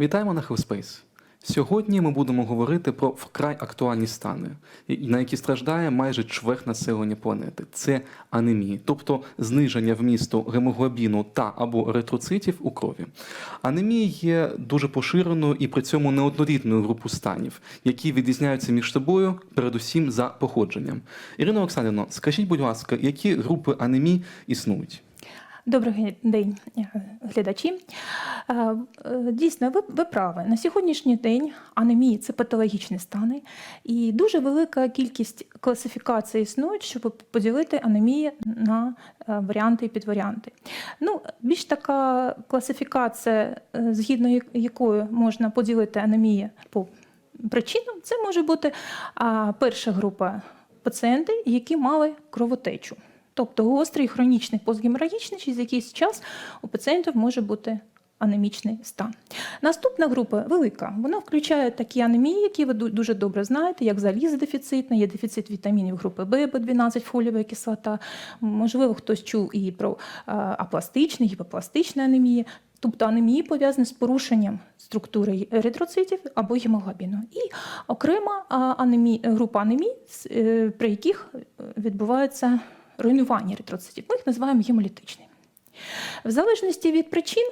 Вітаємо на Хелспейс. Сьогодні ми будемо говорити про вкрай актуальні стани, на які страждає майже чверть населення планети. Це анемії, тобто зниження вмісту гемоглобіну та або еритроцитів у крові. Анемія є дуже поширеною і при цьому неоднорідною групою станів, які відрізняються між собою, передусім за походженням. Ірина Олександрівна, скажіть, будь ласка, які групи анемій існують? Добрий день, е, глядачі. Е, е, Дійсно, ви, ви праві. На сьогоднішній день анемії це патологічні стани, і дуже велика кількість класифікацій існують, щоб поділити анемії на варіанти і підваріанти. Ну, більш така класифікація, згідно якою можна поділити анемії по причинам, це може бути перша група пацієнти, які мали кровотечу. Тобто гострий хронічний постгеморагічний, через якийсь час у пацієнтів може бути анемічний стан. Наступна група велика. Вона включає такі анемії, які ви дуже добре знаєте, як залізодефіцитна, є дефіцит вітамінів групи Б, Б12, фолієва кислота. Можливо, хтось чув і про апластичні, гіпопластичні анемії. Тобто анемії пов'язані з порушенням структури еритроцитів або гемоглобіну. І окрема а, анемі, група анемій, е, при яких е, відбувається руйнування еритроцитів. Ми їх називаємо гемолітичні. В залежності від причин,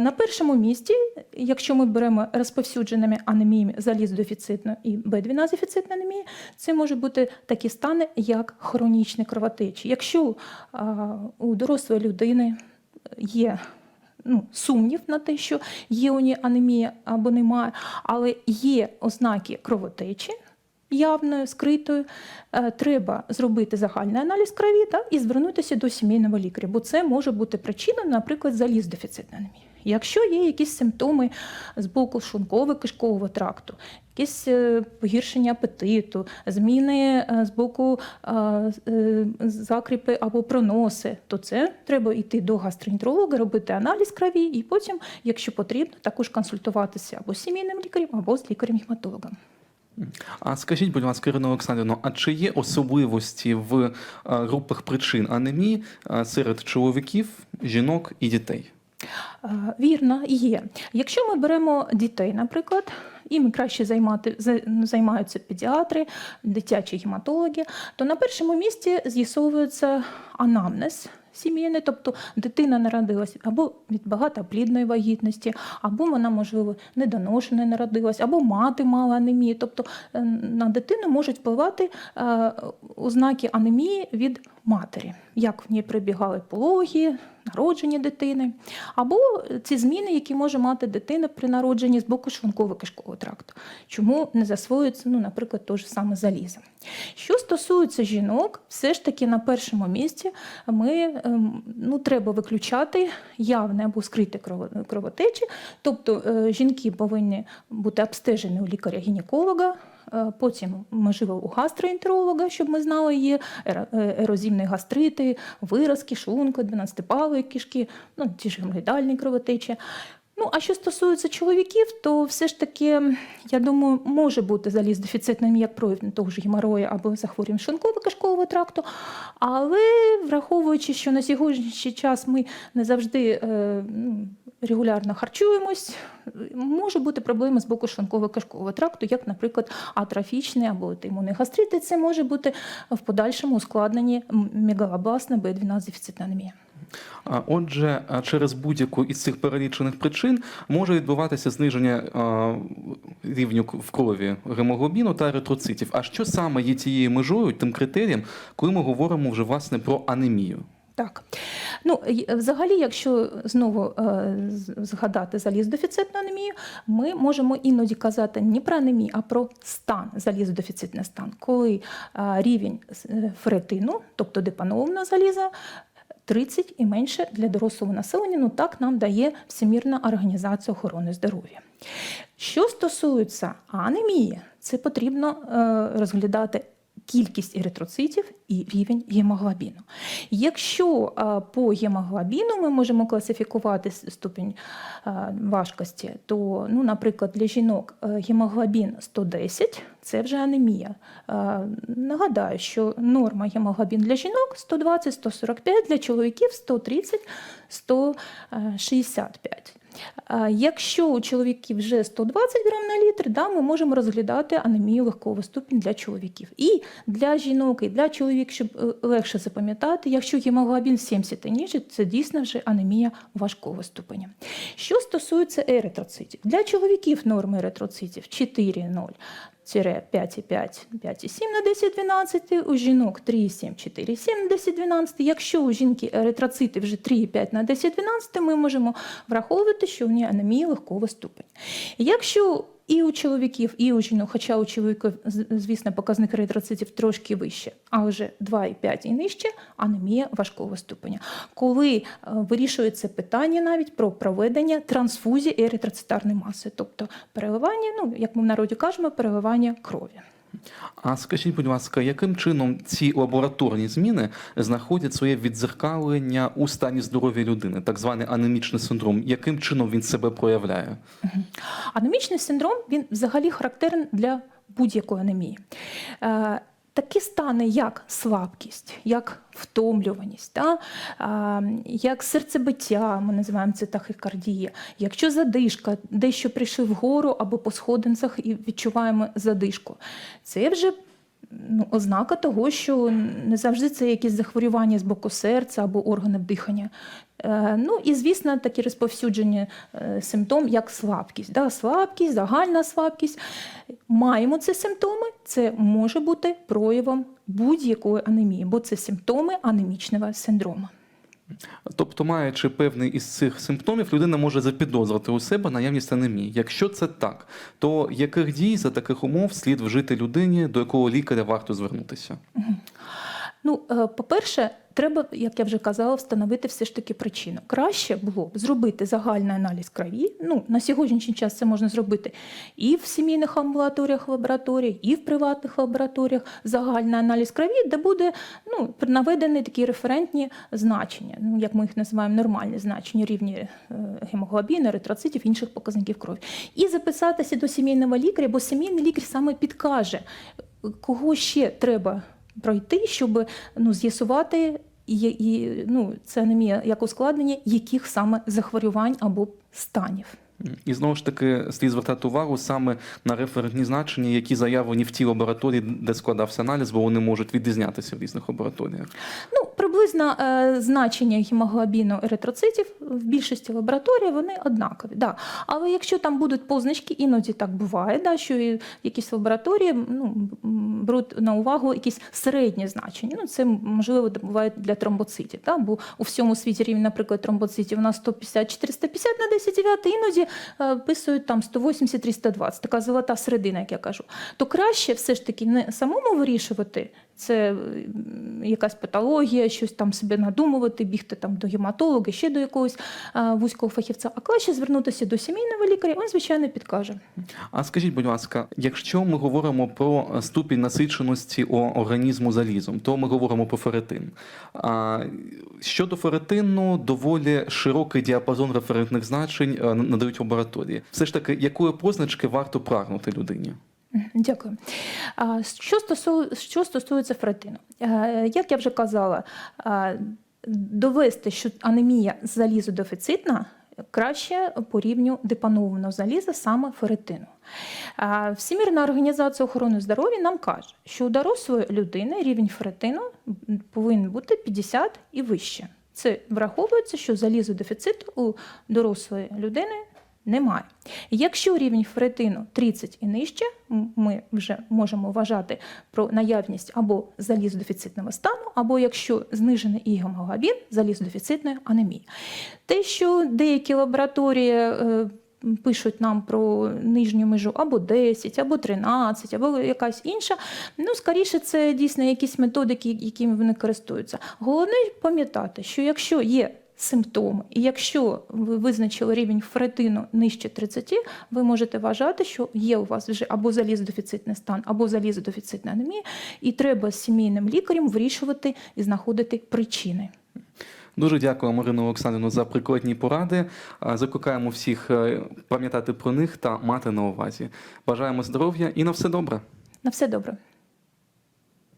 на першому місці, якщо ми беремо розповсюдженими анеміями залізодефіцитну і Б12-дефіцитну анемію, це можуть бути такі стани, як хронічні кровотечі. Якщо у дорослої людини є ну, сумнів на те, що є у ній анемія або немає, але є ознаки кровотечі. Явною, скритою, е, треба зробити загальний аналіз крові та, і звернутися до сімейного лікаря, бо це може бути причиною, наприклад, заліздефіцитної анемії. Якщо є якісь симптоми з боку шлунково-кишкового тракту, якесь е, погіршення апетиту, зміни е, з боку закріпи або проноси, то це треба йти до гастроентеролога, робити аналіз крові, і потім, якщо потрібно, також консультуватися або з сімейним лікарем, або з лікарем-гематологом. А скажіть, будь ласка, Ірина Олександрівна, а чи є особливості в е, групах причин анемії е, серед чоловіків, жінок і дітей? Е, Вірно, є. Якщо ми беремо дітей, наприклад, їм краще займати, займаються педіатри, дитячі гематологи, то на першому місці з'ясовується анамнез сімейний, тобто дитина народилася або від багатоплідної вагітності, або вона, можливо, недоношена народилась, або мати мала анемію. Тобто е, на дитину можуть впливати е, ознаки анемії від матері, як в ній прибігали пологи, народження дитини, або ці зміни, які може мати дитина при народженні з боку шлунково-кишкового тракту. Чому не засвоюється, ну, наприклад, те ж саме залізо. Що стосується жінок, все ж таки на першому місці ми ем, ну, треба виключати явне або скрите крово- кровотечі, тобто е, жінки повинні бути обстежені у лікаря-гінеколога. Е, Потім, можливо, у гастроентеролога, щоб ми знали, є е, гастрити, виразки, шлунку, 12-палої кишки, ну, ті ж геморроїдальні кровотечі. Ну, а що стосується чоловіків, то все ж таки, я думаю, може бути заліз дефіцитним як прояв того ж геморою або захворювання шлунково-кишкового тракту. Але враховуючи, що на сьогоднішній час ми не завжди е, ну, регулярно харчуємось, може бути проблема з боку шлунково-кишкового тракту, як, наприклад, атрофічний або імунний гастрит, і це може бути в подальшому ускладненні мегалобласна Б12 дефіцитна анемія. Отже, через будь-яку із цих перелічених причин може відбуватися зниження рівню в крові гемоглобіну та еритроцитів. А що саме є тією межою, тим критерієм, коли ми говоримо вже власне про анемію? Так. Ну, й- взагалі, якщо знову е, згадати залізодефіцитну анемію, ми можемо іноді казати не про анемію, а про стан, залізодефіцитний стан, коли е, рівень е, феретину, тобто депановного заліза, 30 і менше для дорослого населення, ну так нам дає Всемірна організація охорони здоров'я. Що стосується анемії, це потрібно е, розглядати кількість еритроцитів і рівень гемоглобіну. Якщо по гемоглобіну ми можемо класифікувати ступінь важкості, то, ну, наприклад, для жінок е, гемоглобін 110 це вже анемія. Нагадаю, що норма гемоглобін для жінок 120-145, для чоловіків 130-165. Якщо у чоловіків вже 120 грам на літр, да, ми можемо розглядати анемію легкого ступінь для чоловіків. І для жінок, і для чоловіків, щоб е, легше запам'ятати, якщо гемоглобін 70 і ніже, це дійсно вже анемія важкого ступеня. Що стосується еритроцитів, для чоловіків норми еритроцитів 4,0. 5,5, 5,7 на 10 12, у жінок 3,7, 4,7 на 10 12. Якщо у жінки еритроцити вже 3,5 на 10 12, ми можемо враховувати, що у неї анемія легкого ступеня. Якщо і у чоловіків, і у жінок, хоча у чоловіків, звісно, показник еритроцитів трошки вище, а вже 2,5 і нижче анемія важкого ступеня. Коли е, вирішується питання навіть про проведення трансфузії еритроцитарної маси, тобто переливання, ну як ми в народі кажемо, переливання крові. А скажіть, будь ласка, яким чином ці лабораторні зміни знаходять своє відзеркалення у стані здоров'я людини, так званий анемічний синдром? Яким чином він себе проявляє? Анемічний синдром він взагалі характерний для будь-якої анемії. Такі стани, як слабкість, як втомлюваність, та, а, як серцебиття, ми називаємо це тахікардія, якщо задишка, дещо прийшли вгору або по сходинцях і відчуваємо задишку, це вже ну, ознака того, що не завжди це якісь захворювання з боку серця або органів дихання. Е, Ну і звісно, такі розповсюджені е, симптом, як слабкість. Да, слабкість, загальна слабкість. Маємо ці симптоми, це може бути проявом будь-якої анемії, бо це симптоми анемічного синдрому. Тобто, маючи певний із цих симптомів, людина може запідозрити у себе наявність анемії. Якщо це так, то яких дій за таких умов слід вжити людині, до якого лікаря варто звернутися? Ну, е, по-перше, треба, як я вже казала, встановити все ж таки причину. Краще було б зробити загальний аналіз крові. Ну, на сьогоднішній час це можна зробити і в сімейних амбулаторіях, лабораторіях, і в приватних лабораторіях загальний аналіз крові, де буде ну, наведені такі референтні значення, ну, як ми їх називаємо, нормальні значення, рівні е, гемоглобіну, еритроцитів, інших показників крові. І записатися до сімейного лікаря, бо сімейний лікар саме підкаже, кого ще треба пройти, щоб ну, з'ясувати, і, і, ну, це не анемія як ускладнення, яких саме захворювань або станів. І знову ж таки слід звертати увагу саме на референтні значення, які заявлені в тій лабораторії, де складався аналіз, бо вони можуть відрізнятися в різних лабораторіях. Ну, приблизно е, значення гемоглобіну еритроцитів в більшості лабораторій вони однакові. Да. Але якщо там будуть позначки, іноді так буває, да, що якісь лабораторії ну, беруть на увагу якісь середні значення. Ну, це можливо буває для тромбоцитів. Да, бо у всьому світі рівень, наприклад, тромбоцитів у нас 150-450 на 10 9, іноді е, писують там 180-320, така золота середина, як я кажу. То краще все ж таки не самому вирішувати, це якась патологія, щось там себе надумувати, бігти там до гематолога, ще до якогось вузького фахівця, а краще звернутися до сімейного лікаря, він, звичайно, підкаже. А скажіть, будь ласка, якщо ми говоримо про ступінь насиченості організму залізом, то ми говоримо про ферритин. А щодо ферритину, доволі широкий діапазон референтних значень е, надають лабораторії. Все ж таки, якої позначки варто прагнути людині? Дякую. Що, стосу... що стосується ферритину, Е, як я вже казала, довести, що анемія залізодефіцитна, краще по рівню депанованого заліза саме ферритину. А, Всемірна організація охорони здоров'я нам каже, що у дорослої людини рівень ферритину повинен бути 50 і вище. Це враховується, що залізодефіциту у дорослої людини немає. Якщо рівень ферритину 30 і нижче, ми вже можемо вважати про наявність або залізодефіцитного стану, або якщо знижений і гемоглобін залізодефіцитної анемії. Те, що деякі лабораторії е, пишуть нам про нижню межу або 10, або 13, або якась інша, ну, скоріше, це дійсно якісь методики, якими вони користуються. Головне пам'ятати, що якщо є симптоми, і якщо ви визначили рівень ферритину нижче 30, ви можете вважати, що є у вас вже або залізодефіцитний стан, або залізодефіцитна анемія, і треба з сімейним лікарем вирішувати і знаходити причини. Дуже дякую, Марину Олександрівну, за прикладні поради. Закликаємо всіх е, пам'ятати про них та мати на увазі. Бажаємо здоров'я і на все добре. На все добре.